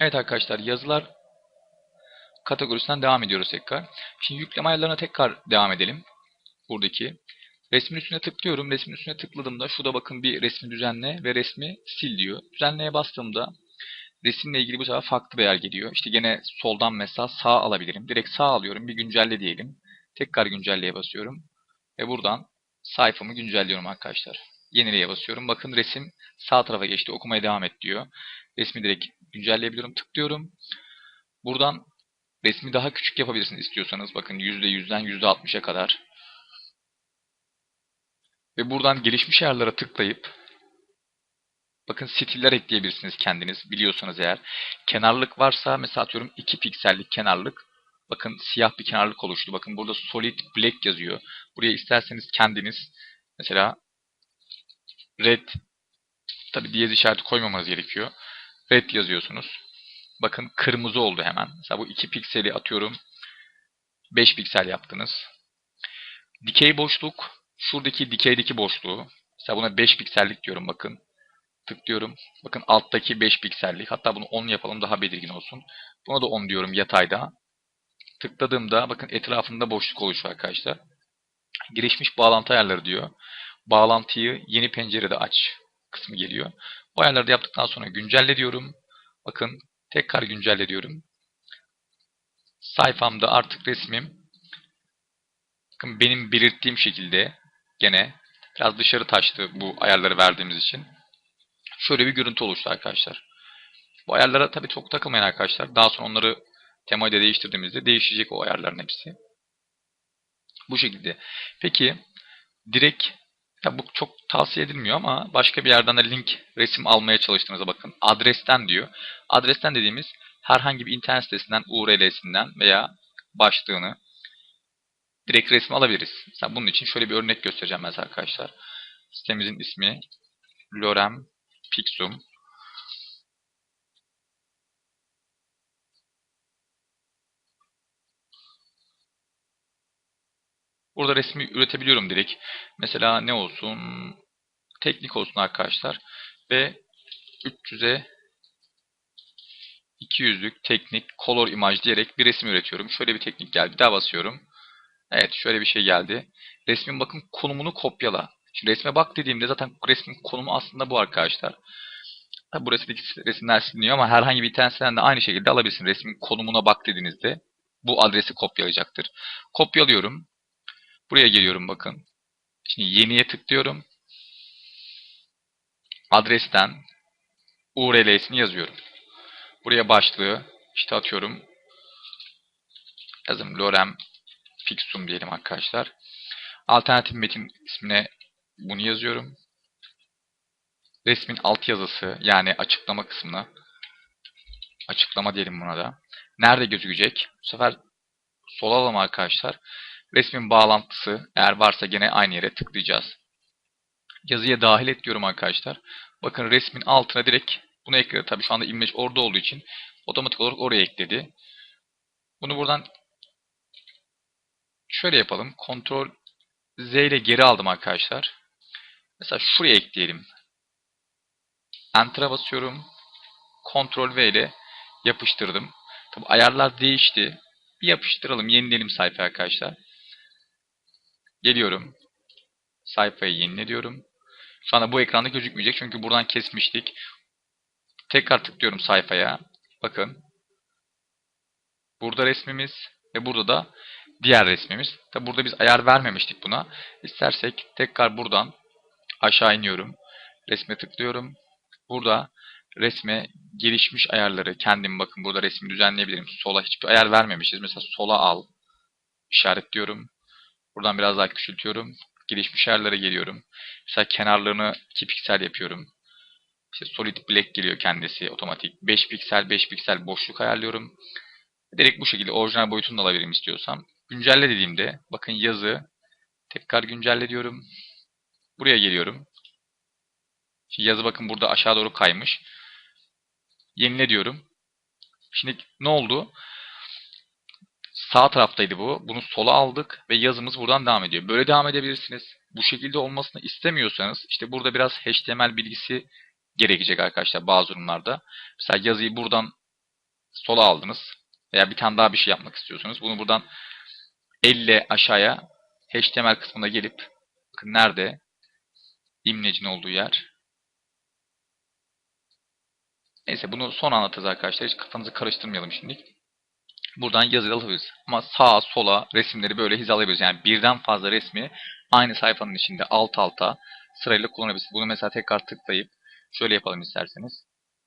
Evet arkadaşlar yazılar kategorisinden devam ediyoruz tekrar. Şimdi yükleme ayarlarına tekrar devam edelim. Buradaki. Resmin üstüne tıklıyorum. Resmin üstüne tıkladığımda şurada bakın bir resmi düzenle ve resmi sil diyor. Düzenleye bastığımda resimle ilgili bu sefer farklı bir yer geliyor. İşte gene soldan mesela sağ alabilirim. Direkt sağ alıyorum. Bir güncelle diyelim. Tekrar güncelleye basıyorum. Ve buradan sayfamı güncelliyorum arkadaşlar. Yenileye basıyorum. Bakın resim sağ tarafa geçti. Okumaya devam et diyor. Resmi direkt güncelleyebiliyorum. Tıklıyorum. Buradan resmi daha küçük yapabilirsiniz istiyorsanız. Bakın %100'den %60'a kadar. Ve buradan gelişmiş ayarlara tıklayıp bakın stiller ekleyebilirsiniz kendiniz biliyorsanız eğer. Kenarlık varsa mesela atıyorum 2 piksellik kenarlık. Bakın siyah bir kenarlık oluştu. Bakın burada solid black yazıyor. Buraya isterseniz kendiniz mesela red tabi diyez işareti koymamanız gerekiyor. Red yazıyorsunuz. Bakın kırmızı oldu hemen. Mesela bu 2 pikseli atıyorum 5 piksel yaptınız. Dikey boşluk şuradaki dikeydeki boşluğu mesela buna 5 piksellik diyorum bakın. Tıklıyorum. Bakın alttaki 5 piksellik. Hatta bunu 10 yapalım daha belirgin olsun. Buna da 10 diyorum yatayda. Tıkladığımda bakın etrafında boşluk oluşuyor arkadaşlar. Gelişmiş bağlantı ayarları diyor. Bağlantıyı yeni pencerede aç kısmı geliyor. Bu ayarları da yaptıktan sonra güncelle diyorum. Bakın tekrar güncelle diyorum. Sayfamda artık resmim bakın benim belirttiğim şekilde gene biraz dışarı taştı bu ayarları verdiğimiz için. Şöyle bir görüntü oluştu arkadaşlar. Bu ayarlara tabii çok takılmayın arkadaşlar. Daha sonra onları temayı da değiştirdiğimizde değişecek o ayarların hepsi. Bu şekilde. Peki direkt ya bu çok tavsiye edilmiyor ama başka bir yerden de link resim almaya çalıştığınızda bakın. Adresten diyor. Adresten dediğimiz herhangi bir internet sitesinden URL'sinden veya başlığını direkt resmi alabiliriz. Mesela bunun için şöyle bir örnek göstereceğim mesela arkadaşlar. Sitemizin ismi Lorem Pixum. Burada resmi üretebiliyorum direkt. Mesela ne olsun? Teknik olsun arkadaşlar. Ve 300'e 200'lük teknik color imaj diyerek bir resim üretiyorum. Şöyle bir teknik geldi. Daha basıyorum. Evet şöyle bir şey geldi. Resmin bakın konumunu kopyala. Şimdi resme bak dediğimde zaten resmin konumu aslında bu arkadaşlar. Tabi bu resimler siliniyor ama herhangi bir internet sitesinden de aynı şekilde alabilirsin. Resmin konumuna bak dediğinizde bu adresi kopyalayacaktır. Kopyalıyorum. Buraya geliyorum bakın. Şimdi yeniye tıklıyorum. Adresten URL'sini yazıyorum. Buraya başlığı işte atıyorum. Yazım Lorem Fixum diyelim arkadaşlar. Alternatif metin ismine bunu yazıyorum. Resmin alt yazısı yani açıklama kısmına açıklama diyelim buna da. Nerede gözükecek? Bu sefer sol alalım arkadaşlar. Resmin bağlantısı eğer varsa gene aynı yere tıklayacağız. Yazıya dahil et diyorum arkadaşlar. Bakın resmin altına direkt bunu ekledi. Tabi şu anda image orada olduğu için otomatik olarak oraya ekledi. Bunu buradan şöyle yapalım. Ctrl Z ile geri aldım arkadaşlar. Mesela şuraya ekleyelim. Enter'a basıyorum. Ctrl V ile yapıştırdım. Tabi ayarlar değişti. Bir yapıştıralım. Yenileyelim sayfa arkadaşlar. Geliyorum. Sayfayı yenile diyorum. Şu anda bu ekranda gözükmeyecek çünkü buradan kesmiştik. Tekrar tıklıyorum sayfaya. Bakın. Burada resmimiz ve burada da diğer resmimiz. Tabi burada biz ayar vermemiştik buna. İstersek tekrar buradan aşağı iniyorum. Resme tıklıyorum. Burada resme gelişmiş ayarları kendim bakın burada resmi düzenleyebilirim. Sola hiçbir ayar vermemişiz. Mesela sola al. işaretliyorum. Buradan biraz daha küçültüyorum. Gelişmiş ayarlara geliyorum. Mesela kenarlarını 2 piksel yapıyorum. İşte solid black geliyor kendisi otomatik. 5 piksel 5 piksel boşluk ayarlıyorum. Direkt bu şekilde orijinal boyutunu da alabilirim istiyorsam. Güncelle dediğimde bakın yazı tekrar güncelle diyorum. Buraya geliyorum. Şimdi yazı bakın burada aşağı doğru kaymış. Yenile diyorum. Şimdi ne oldu? Sağ taraftaydı bu. Bunu sola aldık ve yazımız buradan devam ediyor. Böyle devam edebilirsiniz. Bu şekilde olmasını istemiyorsanız işte burada biraz HTML bilgisi gerekecek arkadaşlar bazı durumlarda. Mesela yazıyı buradan sola aldınız veya bir tane daha bir şey yapmak istiyorsunuz. Bunu buradan elle aşağıya HTML kısmına gelip bakın nerede imlecin olduğu yer. Neyse bunu son anlatırız arkadaşlar. Hiç kafanızı karıştırmayalım şimdi. Buradan yazı alabiliriz. Ama sağa sola resimleri böyle hizalayabiliriz. Yani birden fazla resmi aynı sayfanın içinde alt alta sırayla kullanabiliriz. Bunu mesela tekrar tıklayıp şöyle yapalım isterseniz.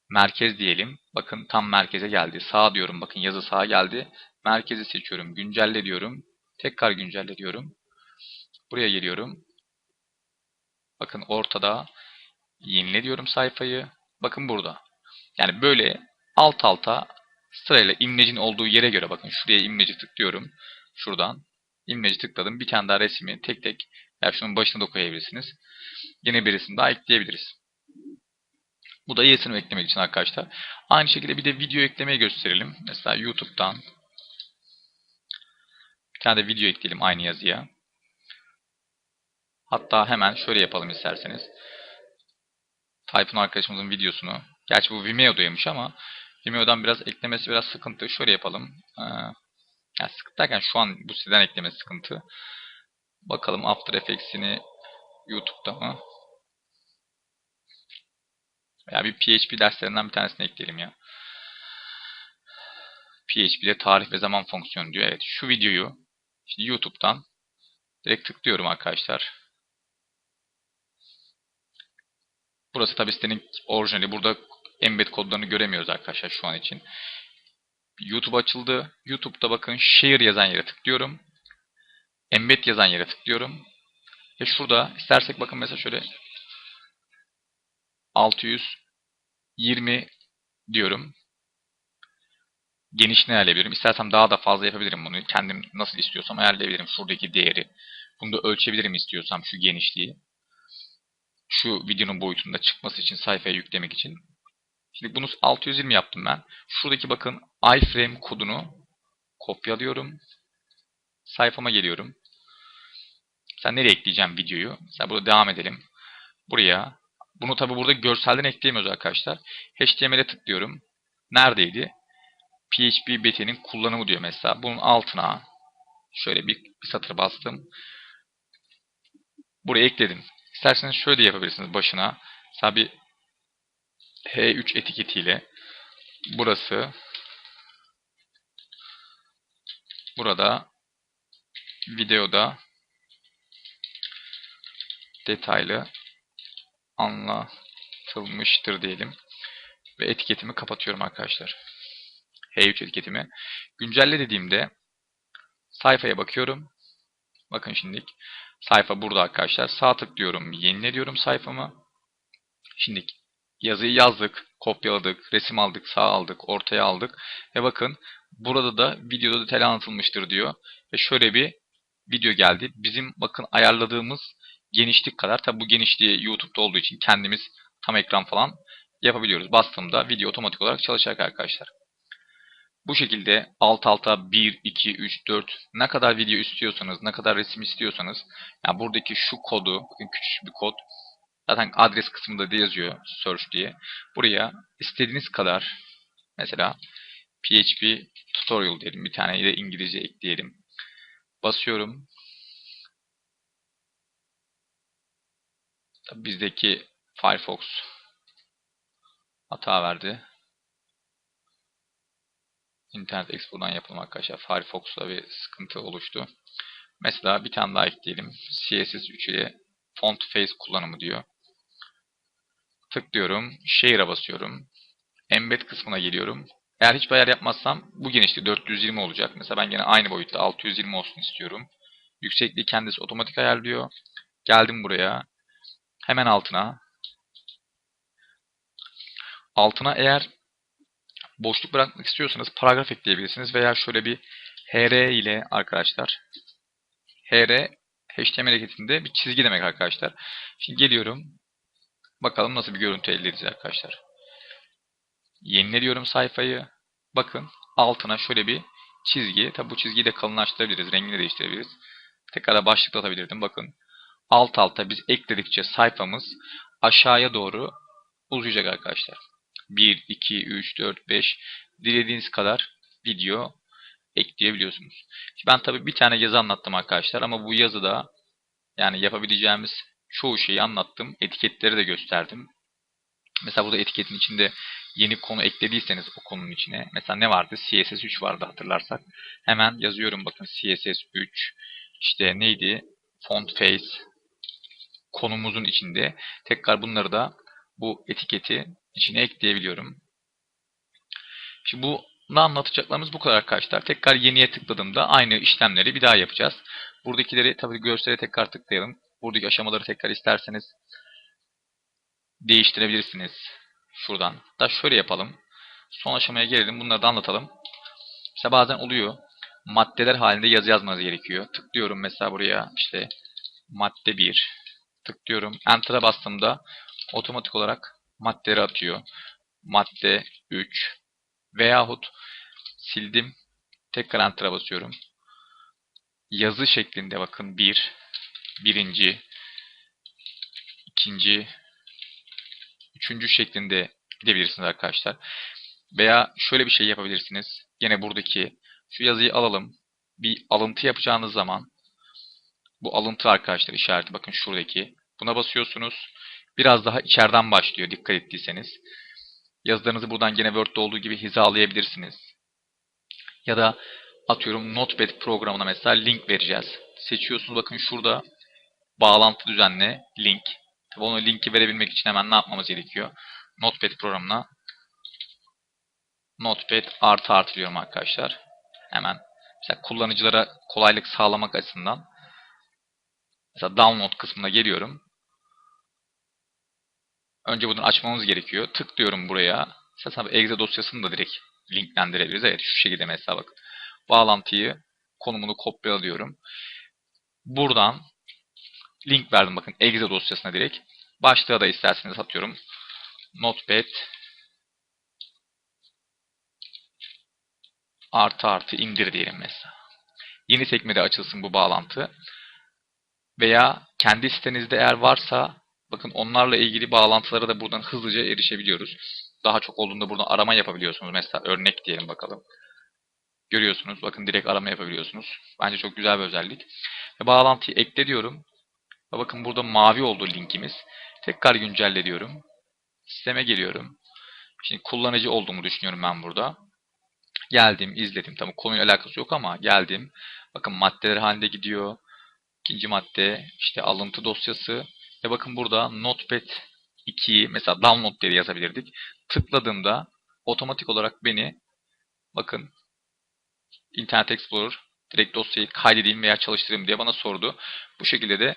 Merkez diyelim. Bakın tam merkeze geldi. Sağ diyorum. Bakın yazı sağa geldi. Merkezi seçiyorum. Güncelle diyorum. Tekrar güncelle diyorum. Buraya geliyorum. Bakın ortada yenile diyorum sayfayı. Bakın burada. Yani böyle alt alta sırayla imlecin olduğu yere göre bakın şuraya imleci tıklıyorum. Şuradan imleci tıkladım. Bir tane daha resmi tek tek yani şunun başına da koyabilirsiniz. Yine bir resim daha ekleyebiliriz. Bu da yenisini eklemek için arkadaşlar. Aynı şekilde bir de video eklemeyi gösterelim. Mesela YouTube'dan bir tane de video ekleyelim aynı yazıya. Hatta hemen şöyle yapalım isterseniz. Tayfun arkadaşımızın videosunu. Gerçi bu Vimeo'daymış ama Vimeo'dan biraz eklemesi biraz sıkıntı. Şöyle yapalım. Ee, yani sıkıntı derken şu an bu siteden eklemesi sıkıntı. Bakalım After Effects'ini YouTube'da mı? Veya bir PHP derslerinden bir tanesini ekleyelim ya. PHP'de tarih ve zaman fonksiyonu diyor. Evet şu videoyu işte YouTube'dan direkt tıklıyorum arkadaşlar. Burası tabi sitenin orijinali. Burada embed kodlarını göremiyoruz arkadaşlar şu an için. YouTube açıldı. YouTube'da bakın share yazan yere tıklıyorum. Embed yazan yere tıklıyorum. Ve şurada istersek bakın mesela şöyle 620 diyorum. Genişliğini ayarlayabilirim. İstersem daha da fazla yapabilirim bunu. Kendim nasıl istiyorsam ayarlayabilirim şuradaki değeri. Bunu da ölçebilirim istiyorsam şu genişliği. Şu videonun boyutunda çıkması için sayfaya yüklemek için. Şimdi bunu 620 yaptım ben. Şuradaki bakın iframe kodunu kopyalıyorum. Sayfama geliyorum. Sen nereye ekleyeceğim videoyu? Mesela burada devam edelim. Buraya. Bunu tabi burada görselden ekleyemiyoruz arkadaşlar. HTML'e tıklıyorum. Neredeydi? PHP BT'nin kullanımı diyor mesela. Bunun altına şöyle bir, bir satır bastım. Buraya ekledim. İsterseniz şöyle yapabilirsiniz başına. Mesela bir H3 etiketiyle burası burada videoda detaylı anlatılmıştır diyelim. Ve etiketimi kapatıyorum arkadaşlar. H3 etiketimi. Güncelle dediğimde sayfaya bakıyorum. Bakın şimdi sayfa burada arkadaşlar. Sağ tıklıyorum. Yenile diyorum sayfamı. Şimdi yazıyı yazdık, kopyaladık, resim aldık, sağ aldık, ortaya aldık. Ve bakın burada da videoda detaylı anlatılmıştır diyor. Ve şöyle bir video geldi. Bizim bakın ayarladığımız genişlik kadar. Tabi bu genişliği YouTube'da olduğu için kendimiz tam ekran falan yapabiliyoruz. Bastığımda video otomatik olarak çalışacak arkadaşlar. Bu şekilde alt alta 1, 2, 3, 4 ne kadar video istiyorsanız, ne kadar resim istiyorsanız yani buradaki şu kodu, bakın küçük bir kod zaten adres kısmında da yazıyor search diye. Buraya istediğiniz kadar mesela PHP tutorial diyelim. Bir tane de İngilizce ekleyelim. Basıyorum. Tabii bizdeki Firefox hata verdi. Internet Explorer'dan yapalım arkadaşlar. Firefox'ta bir sıkıntı oluştu. Mesela bir tane daha ekleyelim. CSS3 ile font face kullanımı diyor. Tıklıyorum. Share'a basıyorum. Embed kısmına geliyorum. Eğer hiçbir ayar yapmazsam bu genişliği 420 olacak. Mesela ben yine aynı boyutta 620 olsun istiyorum. Yüksekliği kendisi otomatik ayarlıyor. Geldim buraya. Hemen altına. Altına eğer boşluk bırakmak istiyorsanız paragraf ekleyebilirsiniz veya şöyle bir hr ile arkadaşlar hr HTML hareketinde bir çizgi demek arkadaşlar. Şimdi geliyorum. Bakalım nasıl bir görüntü elde edeceğiz arkadaşlar. Yenile diyorum sayfayı. Bakın altına şöyle bir çizgi. Tabi bu çizgiyi de kalınlaştırabiliriz. Rengini değiştirebiliriz. Tekrar da başlıkta atabilirdim. Bakın alt alta biz ekledikçe sayfamız aşağıya doğru uzayacak arkadaşlar. 1, 2, 3, 4, 5 dilediğiniz kadar video ekleyebiliyorsunuz. Ben tabii bir tane yazı anlattım arkadaşlar ama bu yazıda yani yapabileceğimiz çoğu şeyi anlattım. Etiketleri de gösterdim. Mesela burada etiketin içinde yeni konu eklediyseniz o konunun içine. Mesela ne vardı? CSS3 vardı hatırlarsak. Hemen yazıyorum bakın CSS3 işte neydi? Font face konumuzun içinde. Tekrar bunları da bu etiketi içine ekleyebiliyorum. Şimdi bu ne anlatacaklarımız bu kadar arkadaşlar. Tekrar yeniye tıkladığımda aynı işlemleri bir daha yapacağız. Buradakileri tabii görsele tekrar tıklayalım. Buradaki aşamaları tekrar isterseniz değiştirebilirsiniz. Şuradan. Da şöyle yapalım. Son aşamaya gelelim. Bunları da anlatalım. Mesela bazen oluyor. Maddeler halinde yazı yazmanız gerekiyor. Tıklıyorum mesela buraya işte madde 1. Tıklıyorum. Enter'a bastığımda otomatik olarak maddeleri atıyor. Madde 3 veyahut sildim. Tekrar Enter'a basıyorum. Yazı şeklinde bakın 1, birinci, ikinci, üçüncü şeklinde gidebilirsiniz arkadaşlar. Veya şöyle bir şey yapabilirsiniz. Yine buradaki şu yazıyı alalım. Bir alıntı yapacağınız zaman bu alıntı arkadaşlar işareti bakın şuradaki. Buna basıyorsunuz. Biraz daha içeriden başlıyor dikkat ettiyseniz. Yazılarınızı buradan gene Word'de olduğu gibi hizalayabilirsiniz. Ya da atıyorum Notepad programına mesela link vereceğiz. Seçiyorsunuz bakın şurada bağlantı düzenle link. Tabi onu linki verebilmek için hemen ne yapmamız gerekiyor? Notepad programına Notepad artı artı diyorum arkadaşlar. Hemen mesela kullanıcılara kolaylık sağlamak açısından mesela download kısmına geliyorum. Önce buradan açmamız gerekiyor. Tıklıyorum buraya. Mesela exe dosyasını da direkt linklendirebiliriz. Evet şu şekilde mesela bakın. Bağlantıyı konumunu kopyalıyorum. Buradan link verdim bakın exe dosyasına direkt. Başlığa da isterseniz atıyorum. Notepad artı artı indir diyelim mesela. Yeni sekmede açılsın bu bağlantı. Veya kendi sitenizde eğer varsa bakın onlarla ilgili bağlantılara da buradan hızlıca erişebiliyoruz. Daha çok olduğunda buradan arama yapabiliyorsunuz. Mesela örnek diyelim bakalım. Görüyorsunuz. Bakın direkt arama yapabiliyorsunuz. Bence çok güzel bir özellik. Ve bağlantıyı ekle diyorum. Bakın burada mavi oldu linkimiz. Tekrar güncelle diyorum. Sisteme geliyorum. Şimdi kullanıcı olduğumu düşünüyorum ben burada. Geldim, izledim. Tabii konuyla alakası yok ama geldim. Bakın maddeler halinde gidiyor. İkinci madde işte alıntı dosyası. Ve bakın burada Notepad 2'yi mesela download diye yazabilirdik. Tıkladığımda otomatik olarak beni bakın Internet Explorer direkt dosyayı kaydedeyim veya çalıştırayım diye bana sordu. Bu şekilde de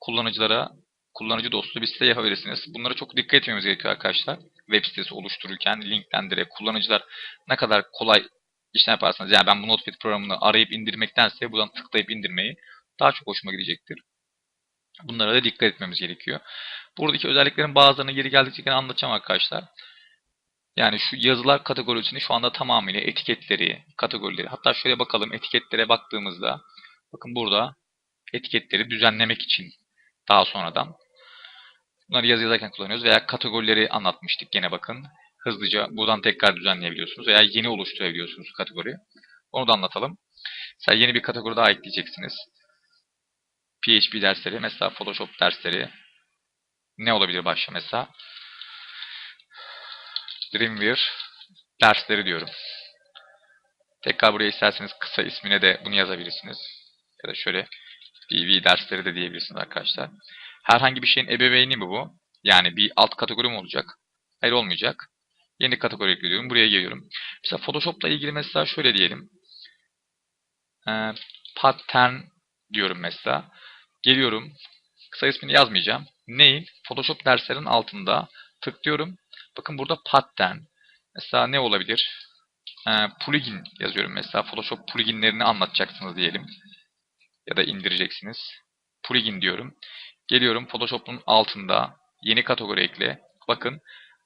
kullanıcılara kullanıcı dostu bir site yapabilirsiniz. Bunlara çok dikkat etmemiz gerekiyor arkadaşlar. Web sitesi oluştururken linklendirerek kullanıcılar ne kadar kolay işlem yaparsanız yani ben bu Notepad programını arayıp indirmektense buradan tıklayıp indirmeyi daha çok hoşuma gidecektir. Bunlara da dikkat etmemiz gerekiyor. Buradaki özelliklerin bazılarını geri geldikçe gene anlatacağım arkadaşlar. Yani şu yazılar kategorisini şu anda tamamıyla etiketleri, kategorileri. Hatta şöyle bakalım etiketlere baktığımızda bakın burada etiketleri düzenlemek için daha sonradan bunları yazı yazarken kullanıyoruz veya kategorileri anlatmıştık gene bakın. Hızlıca buradan tekrar düzenleyebiliyorsunuz veya yeni oluşturabiliyorsunuz kategori. Onu da anlatalım. Mesela yeni bir kategori daha ekleyeceksiniz. PHP dersleri, mesela Photoshop dersleri. Ne olabilir başka mesela? Dreamweaver dersleri diyorum. Tekrar buraya isterseniz kısa ismine de bunu yazabilirsiniz. Ya da şöyle DV dersleri de diyebilirsiniz arkadaşlar. Herhangi bir şeyin ebeveyni mi bu? Yani bir alt kategori mi olacak? Hayır olmayacak. Yeni kategori ekliyorum. Buraya geliyorum. Mesela Photoshop'la ilgili mesela şöyle diyelim. Ee, pattern diyorum mesela. Geliyorum. Kısa ismini yazmayacağım. Neyin? Photoshop derslerin altında tıklıyorum. Bakın burada pattern. Mesela ne olabilir? Ee, plugin yazıyorum mesela. Photoshop pluginlerini anlatacaksınız diyelim. Ya da indireceksiniz. Plugin diyorum. Geliyorum Photoshop'un altında yeni kategori ekle. Bakın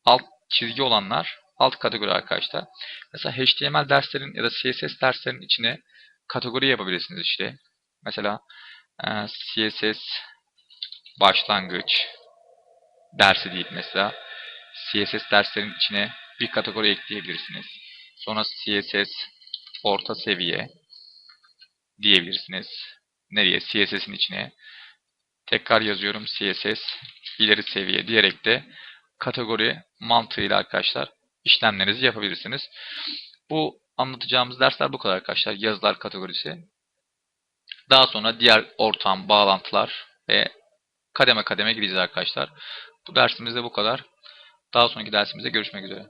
alt çizgi olanlar alt kategori arkadaşlar. Mesela HTML derslerin ya da CSS derslerin içine kategori yapabilirsiniz işte. Mesela e, CSS başlangıç dersi deyip mesela CSS derslerin içine bir kategori ekleyebilirsiniz. Sonra CSS orta seviye diyebilirsiniz. Nereye? CSS'in içine. Tekrar yazıyorum CSS ileri seviye diyerek de kategori mantığıyla arkadaşlar işlemlerinizi yapabilirsiniz. Bu anlatacağımız dersler bu kadar arkadaşlar. Yazılar kategorisi. Daha sonra diğer ortam, bağlantılar ve kademe kademe gideceğiz arkadaşlar. Bu dersimizde bu kadar. Daha sonraki dersimizde görüşmek üzere.